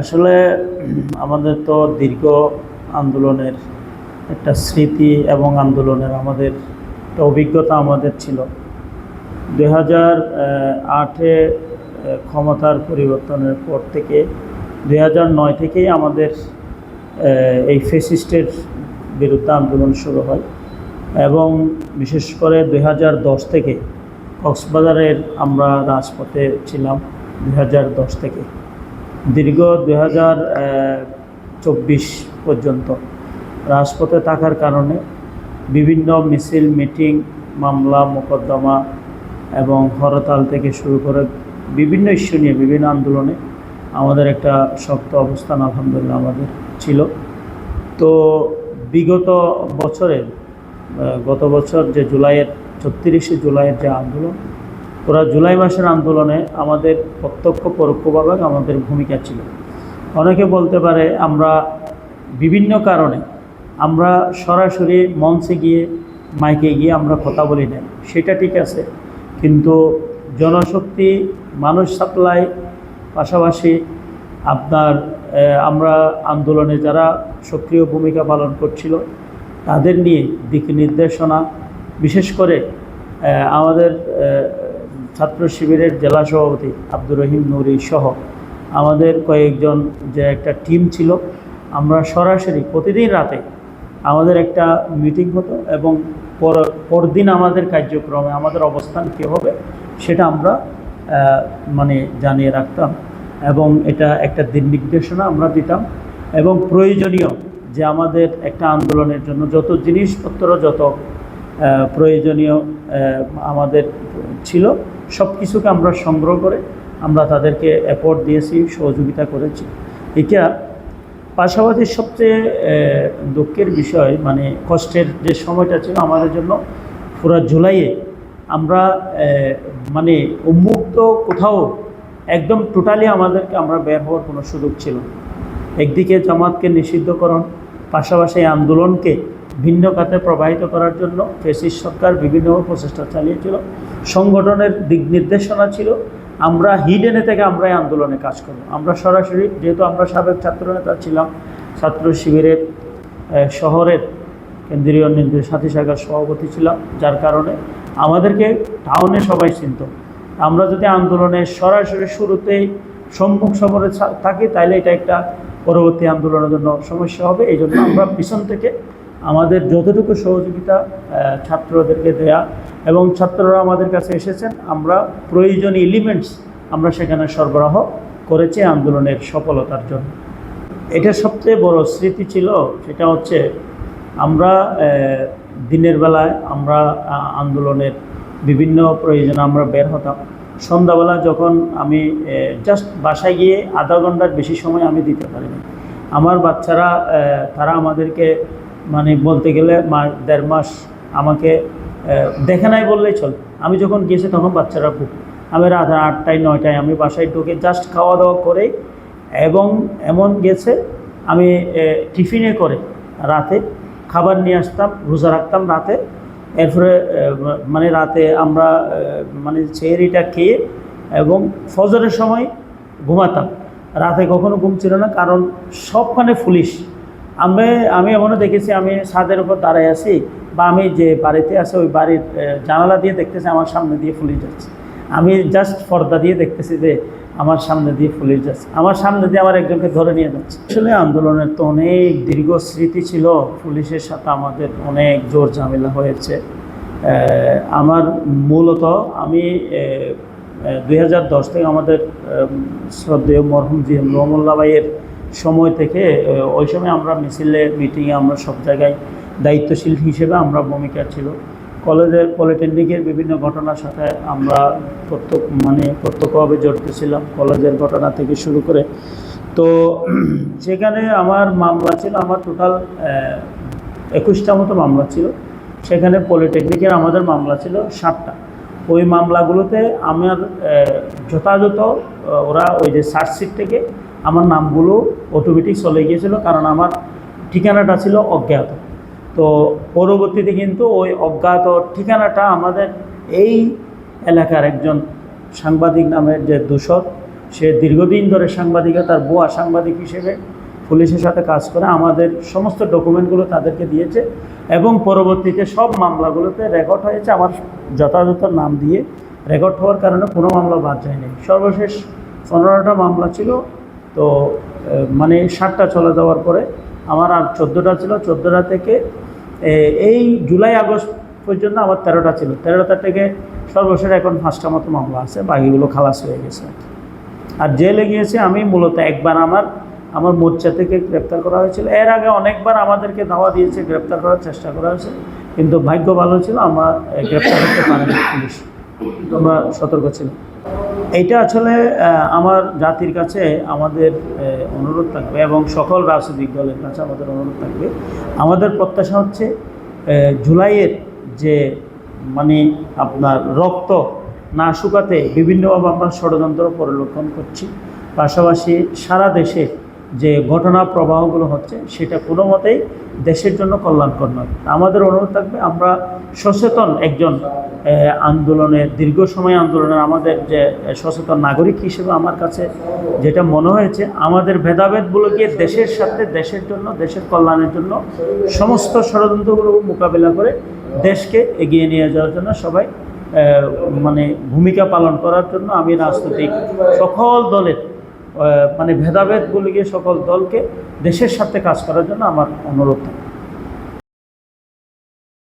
আসলে, আমাদের তো দীর্ঘ আন্দোলনের একটা স্মৃতি এবং আন্দোলনের আমাদের একটা অভিজ্ঞতা আমাদের ছিল। দুই হাজার আটে ক্ষমতার পরিবর্তনের পর থেকে দুই হাজার নয় থেকেই আমাদের এই ফেসিস্টের বিরুদ্ধে আন্দোলন শুরু হয় এবং বিশেষ করে দুই হাজার দশ থেকে কক্সবাজারের আমরা রাজপথে ছিলাম দুই হাজার দশ থেকে। দীর্ঘ দুই চব্বিশ পর্যন্ত রাজপথে থাকার কারণে বিভিন্ন মিছিল, মিটিং, মামলা, মোকদ্দমা এবং হরতাল থেকে শুরু করে বিভিন্ন ইস্যু নিয়ে বিভিন্ন আন্দোলনে আমাদের একটা শক্ত অবস্থান আলহামদুলিল্লাহ আমাদের ছিল। তো বিগত বছরের গত বছর যে জুলাইয়ের, ছত্রিশে জুলাইয়ের যে আন্দোলন পুরা জুলাই মাসের আন্দোলনে আমাদের প্রত্যক্ষ পরোক্ষভাবে আমাদের ভূমিকা ছিল। অনেকে বলতে পারে আমরা বিভিন্ন কারণে, আমরা সরাসরি মঞ্চে গিয়ে, মাইকে গিয়ে আমরা কথা বলি না সেটা ঠিক আছে। কিন্তু জনশক্তি, মানুষ সাপ্লাই, পাশাপাশি আপনার আমরা আন্দোলনে যারা সক্রিয় ভূমিকা পালন করছিল, তাদের নিয়ে দিক নির্দেশনা, বিশেষ করে আমাদের ছাত্র শিবিরের জেলা সভাপতি আব্দুর রহিম নুরি সহ আমাদের কয়েকজন যে একটা টিম ছিল, আমরা সরাসরি প্রতিদিন রাতে আমাদের একটা মিটিং হতো এবং পর, পরদিন আমাদের কার্যক্রমে আমাদের অবস্থান কী হবে সেটা আমরা মানে জানিয়ে রাখতাম এবং এটা একটা দিন নির্দেশনা আমরা দিতাম এবং প্রয়োজনীয় যে আমাদের একটা আন্দোলনের জন্য যত জিনিসপত্র, যত প্রয়োজনীয় আমাদের ছিল সব কিছুকে আমরা সংগ্রহ করে আমরা তাদেরকে অ্যাপোর্ট দিয়েছি, সহযোগিতা করেছি এটা পাশাপাশি সবচেয়ে দুঃখের বিষয় মানে কষ্টের যে সময়টা ছিল আমাদের জন্য, পুরো জুলাইয়ে আমরা মানে উন্মুক্ত কোথাও একদম টোটালি আমাদেরকে আমরা বের হওয়ার কোনো সুযোগ ছিল। একদিকে জামাতকে নিষিদ্ধকরণ, পাশাপাশি আন্দোলনকে ভিন্ন খাতে প্রবাহিত করার জন্য ফেসিস সরকার বিভিন্ন প্রচেষ্টা চালিয়েছিল। সংগঠনের দিক নির্দেশনা ছিল, আমরা হিডেনে থেকে আমরা এই আন্দোলনে কাজ করব। আমরা সরাসরি, যেহেতু আমরা সাবেক ছাত্রনেতা ছিলাম, ছাত্র শিবিরের শহরের কেন্দ্রীয় নির্দেশ, সাথী শাখার সভাপতি ছিলাম, যার কারণে আমাদেরকে টাউনে সবাই চিনত। আমরা যদি আন্দোলনে সরাসরি শুরুতেই সম্মুখ সমরে থাকি তাহলে এটা একটা পরবর্তী আন্দোলনের জন্য সমস্যা হবে। এই জন্য আমরা পিছন থেকে আমাদের যতটুকু সহযোগিতা ছাত্রদেরকে দেয়া এবং ছাত্ররা আমাদের কাছে এসেছেন, আমরা প্রয়োজনীয় এলিমেন্টস আমরা সেখানে সরবরাহ করেছি আন্দোলনের সফলতার জন্য। এটা সবচেয়ে বড় স্মৃতি ছিল, সেটা হচ্ছে আমরা দিনের বেলায় আমরা আন্দোলনের বিভিন্ন প্রয়োজনে আমরা বের হতাম। সন্ধ্যাবেলা যখন আমি জাস্ট বাসায় গিয়ে আধা ঘণ্টার বেশি সময় আমি দিতে পারিনি। আমার বাচ্চারা তারা আমাদেরকে মানে বলতে গেলে দেড় মাস আমাকে দেখে নাই বললেই চলে। আমি যখন গিয়েছি তখন বাচ্চারা খুব, আমি রাত আটটায়, নয়টায় আমি বাসায় ঢুকে জাস্ট খাওয়া দাওয়া করে এবং এমন গেছে, আমি টিফিনে করে রাতে খাবার নিয়ে আসতাম, রোজা রাখতাম রাতে। এরপরে মানে রাতে আমরা মানে চেহারিটা খেয়ে এবং ফজরের সময় ঘুমাতাম। রাতে কখনো ঘুম ছিল না কারণ সবখানে পুলিশ। আমি আমি এমনও দেখেছি, আমি ছাদের উপর দাঁড়ায় আছি বা আমি যে বাড়িতে আছে, ওই বাড়ির জানালা দিয়ে দেখতেছি আমার সামনে দিয়ে পুলিশ যাচ্ছে। আমি জাস্ট পর্দা দিয়ে দেখতেছি যে আমার সামনে দিয়ে পুলিশ যাচ্ছে। আমার সামনে দিয়ে আমার একজনকে ধরে নিয়ে যাচ্ছে। আসলে আন্দোলনের তো অনেক দীর্ঘ স্মৃতি ছিল। পুলিশের সাথে আমাদের অনেক জোর ঝামেলা হয়েছে। আমার মূলত আমি দুই হাজার দশ থেকে আমাদের শ্রদ্ধেয় মরহুম জি এম রহমুল্লা ভাইয়ের সময় থেকে ওই সময় আমরা মিছিলে, মিটিংয়ে আমরা সব জায়গায় দায়িত্বশীল হিসেবে আমরা ভূমিকা ছিল। কলেজের পলিটেকনিকের বিভিন্ন ঘটনার সাথে আমরা প্রত্যক্ষ মানে প্রত্যক্ষভাবে জড়িত ছিলাম, কলেজের ঘটনা থেকে শুরু করে। তো সেখানে আমার মামলা ছিল, আমার টোটাল একুশটা মতো মামলা ছিল। সেখানে পলিটেকনিকের আমাদের মামলা ছিল সাতটা। ওই মামলাগুলোতে আমার যথাযথ ওরা ওই যে চার্জশিট থেকে আমার নামগুলো অটোমেটিক চলে গিয়েছিল কারণ আমার ঠিকানাটা ছিল অজ্ঞাত। তো পরবর্তীতে কিন্তু ওই অজ্ঞাত ঠিকানাটা আমাদের এই এলাকার একজন সাংবাদিক নামের যে দূষর সে দীর্ঘদিন ধরে সাংবাদিকতার বোয়া সাংবাদিক হিসেবে পুলিশের সাথে কাজ করে, আমাদের সমস্ত ডকুমেন্টগুলো তাদেরকে দিয়েছে এবং পরবর্তীতে সব মামলাগুলোতে রেকর্ড হয়েছে। আমার যথাযথ নাম দিয়ে রেকর্ড হওয়ার কারণে কোনো মামলা বাদ যায়নি। সর্বশেষ পনেরোটা মামলা ছিল। তো মানে সাতটা চলে যাওয়ার পরে আমার আর চোদ্দোটা ছিল। চোদ্দোটা থেকে এই জুলাই, আগস্ট পর্যন্ত আমার তেরোটা ছিল। তেরোটা থেকে সর্বশেষ এখন পাঁচটা মতো মামলা আছে। বাকিগুলো খালাস হয়ে গেছে। আর জেলে গিয়েছে আমি, মূলত একবার আমার আমার মোর্চা থেকে গ্রেপ্তার করা হয়েছিল। এর আগে অনেকবার আমাদেরকে ধাওয়া দিয়েছে, গ্রেপ্তার করার চেষ্টা করা হয়েছে। কিন্তু ভাগ্য ভালো ছিল, আমরা গ্রেপ্তার করতে পারিনি পুলিশ। তোমরা সতর্ক ছিল। এইটা আসলে আমার জাতির কাছে আমাদের অনুরোধ থাকবে এবং সকল রাজনৈতিক দলের কাছে আমাদের অনুরোধ থাকবে। আমাদের প্রত্যাশা হচ্ছে জুলাইয়ের যে মানে আপনার রক্ত না শুকাতে বিভিন্নভাবে আমরা ষড়যন্ত্র পরিলক্ষণ করছি। পাশাপাশি সারা দেশে যে ঘটনা প্রবাহগুলো হচ্ছে, সেটা কোনো মতেই দেশের জন্য কল্যাণকর নয়। আমাদের অনুরোধ থাকবে, আমরা সচেতন একজন আন্দোলনের দীর্ঘ সময় আন্দোলনের আমাদের যে সচেতন নাগরিক হিসেবে আমার কাছে যেটা মনে হয়েছে, আমাদের ভেদাভেদগুলোকে দেশের সাথে দেশের জন্য, দেশের কল্যাণের জন্য সমস্ত ষড়যন্ত্রগুলো মোকাবিলা করে দেশকে এগিয়ে নিয়ে যাওয়ার জন্য সবাই মানে ভূমিকা পালন করার জন্য আমি রাজনৈতিক সকল দলের মানে ভেদাভেদগুলিকে সকল দলকে দেশের সাথে কাজ করার জন্য আমার অনুরোধ